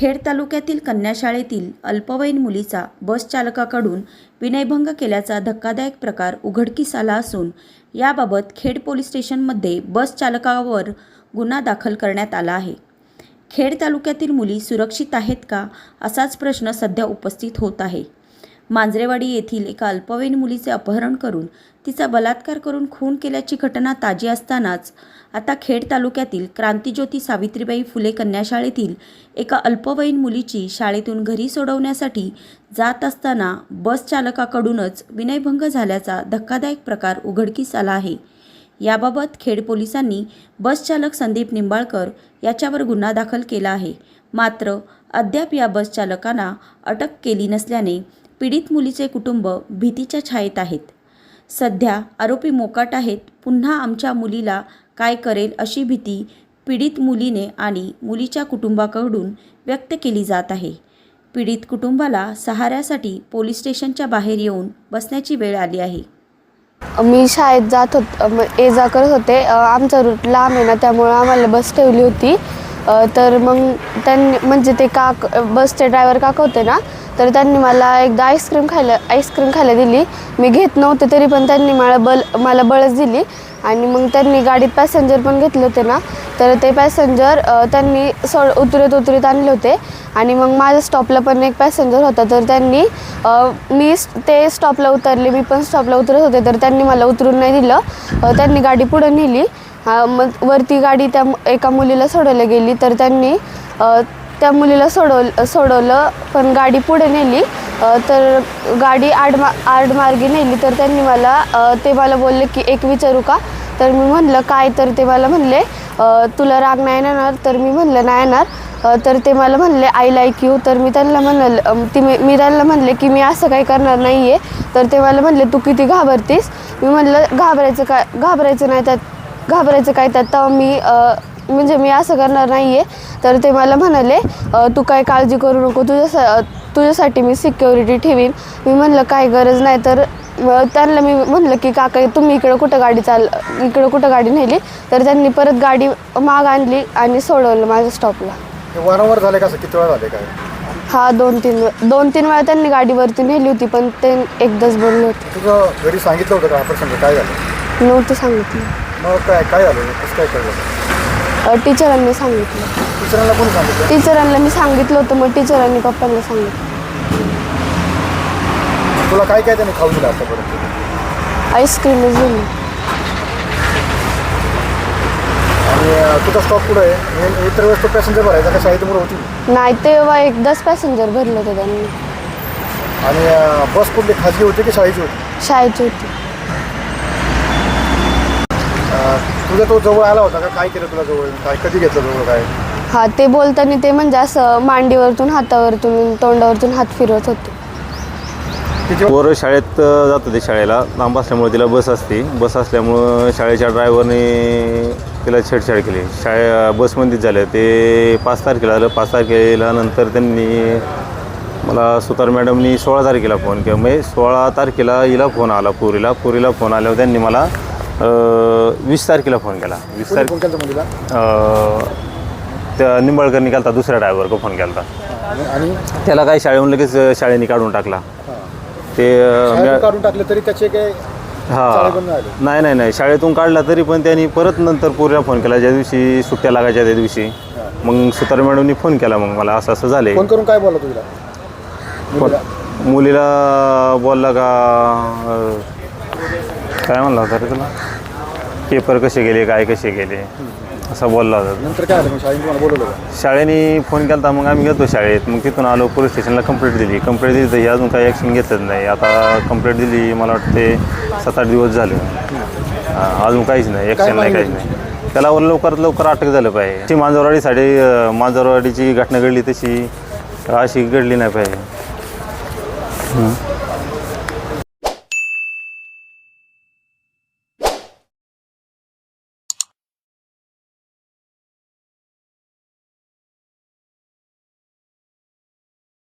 खेड तालुक्यातील कन्याशाळेतील अल्पवयीन मुलीचा बस चालकाकडून विनयभंग केल्याचा धक्कादायक प्रकार उघडकीस आला असून याबाबत खेड पोलीस स्टेशनमध्ये बस चालकावर गुन्हा दाखल करण्यात आला आहे. खेड तालुक्यातील मुली सुरक्षित आहेत का असाच प्रश्न सध्या उपस्थित होत आहे. मांजरेवाडी येथील एका अल्पवयीन मुलीचे अपहरण करून तिचा बलात्कार करून खून केल्याची घटना ताजी असतानाच आता खेड तालुक्यातील क्रांतिज्योती सावित्रीबाई फुले कन्याशाळेतील एका अल्पवयीन मुलीची शाळेतून घरी सोडवण्यासाठी जात असताना बस चालकाकडूनच विनयभंग झाल्याचा धक्कादायक प्रकार उघडकीस आला आहे. याबाबत खेड पोलिसांनी बसचालक संदीप निंबाळकर याच्यावर गुन्हा दाखल केला आहे. मात्र अद्याप या बसचालकांना अटक केली नसल्याने पीडित मुलीचे कुटुंब भीतीच्या छायेत आहेत. सध्या आरोपी मोकाट आहेत. पुन्हा आमच्या मुलीला काय करेल अशी भीती पीडित मुलीने आणि मुलीच्या कुटुंबाकडून व्यक्त केली जात आहे. पीडित कुटुंबाला सहाऱ्यासाठी पोलीस स्टेशनच्या बाहेर येऊन बसण्याची वेळ आली आहे. मी शाळेत जात होत ये जा करत होते. आमचा रूट लांब आहे ना त्यामुळं आम्हाला बस ठेवली होती. तर मग त्यांनी म्हणजे ते काक बसचे ड्रायव्हर काका होते ना तर त्यांनी मला एकदा आईस्क्रीम खायला आईस्क्रीम खायला दिली. मी घेत नव्हते तरी पण त्यांनी मला बल मला बळच दिली. आणि मग त्यांनी गाडीत पॅसेंजर पण घेतले होते ना तर ते पॅसेंजर त्यांनी सोड उतरत उतरत आणले होते. आणि मग माझ्या स्टॉपला पण एक पॅसेंजर होता तर त्यांनी मी ते स्टॉपला उतरले मी पण स्टॉपला उतरत होते तर त्यांनी मला उतरून नाही दिलं. त्यांनी गाडी पुढं नेली. अ, मग वरती गाडी त्या एका मुलीला सोडायला गेली तर त्यांनी त्या मुलीला सोडव सोडवलं पण गाडी पुढे नेली. तर गाडी आडमा आडमार्गी नेली तर त्यांनी मला ते मला बोलले की एक विचारू का? तर मी म्हणलं काय? तर ते मला म्हणले तुला राग नाही येणार? तर मी म्हणलं नाही येणार. तर ते मला म्हणले आय लाईक यू तर मी त्यांना म्हणलं ती मी मी त्यांना म्हणले की मी असं काही करणार नाही आहे तर ते मला म्हणले तू किती घाबरतीस? मी म्हणलं घाबरायचं काय घाबरायचं नाही त्यात घाबरायचं काय त्यात? तेव्हा मी म्हणजे मी असं करणार नाही आहे तर ते मला म्हणाले तू काय काळजी करू नको तुझ्या तुझ्यासाठी मी सिक्युरिटी ठेवीन. मी म्हणलं काय गरज नाही. तर त्यांना मी म्हणलं की काका तुम्ही इकडं कुठं गाडी चाल इकडं कुठं गाडी नेली? तर त्यांनी परत गाडी माग आणली आणि सोडवलं माझ्या स्टॉपला वारंवार झाले का किती वेळा झाले काय? हा दोन तीन दोन तीन वेळा त्यांनी गाडीवरती नेली होती पण ते एकदाच बोलले होते. तुझं घरी सांगितलं होतं का काय झालं? नव्हतं सांगितलं. मग काय काय झालं? कसं काय कळलं अ, टीचरांनी सांगितलं. दुसऱ्यांना कोणी सांगितलं? टीचरांना मी सांगितलं होतं मग टीचरांनी पप्पांना सांगितलं. तुला काय काय त्याने खाऊ दिलं आतापर्यंत? आईस्क्रीमच दिली आणि अं, तुझा स्टॉप कुठं आहे? हे- इतर वेळेस तो पॅसेंजर भरायचा का? शाळेतमुळे होती? नाही तेव्हा एकदाच पॅसेंजर भरलं होतं त्यांनी. आणि अं, बस कुठली? खाजगी होती की शाळेची होती? शाळेची होती. अं, तुझा तो जवळ आला होता का? काय केलं तुला जवळ? काय कधी घेतलं जवळ काय? हा ते बोलताना ते म्हणजे असं मांडीवरतून हातावरतून तोंडावरतून हात फिरवत होते. किती पोरं शाळेत अ, जात होते शाळेला. लांब असल्यामुळे तिला बस असते. बस असल्यामुळं शाळेच्या ड्रायव्हरने तिला छेडछाड केली. शाळे बसमध्येच झालं. ते पाच तारखेला आलं. पाच तारखेला नंतर त्यांनी मला सुतार मॅडमनी सोळा तारखेला फोन केला. म्हणजे सोळा तारखेला हिला फोन आला पुरीला. पुरीला फोन आल्यावर त्यांनी मला वीस तारखेला फोन केला. वीस तारखे फोन केला मुलीला? अ, त्या निंबाळकरनी केला दुसऱ्या ड्रायव्हरला फोन केला आणि- त्याला काही शाळेहून लगेच शाळेने काढून टाकला. ते काढून टाकले तरी त्याचे काय हा. नाही? नाही नाही. शाळेतून काढला तरी पण त्यांनी परत नंतर पोरीला फोन केला. ज्या दिवशी सुट्ट्या लागायच्या त्या दिवशी. मग सुतार मॅडमनी फोन केला मग मला. असं असं झाले. फोन करून काय बोला तुला मुलीला? बोलला का काय म्हणला होता रे तुला? पेपर कसे गेले काय कसे गेले असं बोलला होता. नंतर काय झालं? मग शाळेत तुम्हाला बोलवलं का? शाळेने फोन केला होता मग आम्ही गेलो शाळेत. मग तिथून आलो पोलीस स्टेशनला कंप्लेंट दिली. कंप्लेंट दिली तर ही अजून काही ॲक्शन घेतलंच नाही. आता कंप्लेंट दिली मला वाटते सात आठ दिवस झाले. हा, अजून काहीच नाही. ॲक्शन नाही काहीच नाही. त्याला लवकरात लवकर अटक झालं पाहिजे. ती मांजरवाडीसाठी अं, मांजरवाडीची घटना घडली तशी अशी घडली नाही पाहिजे.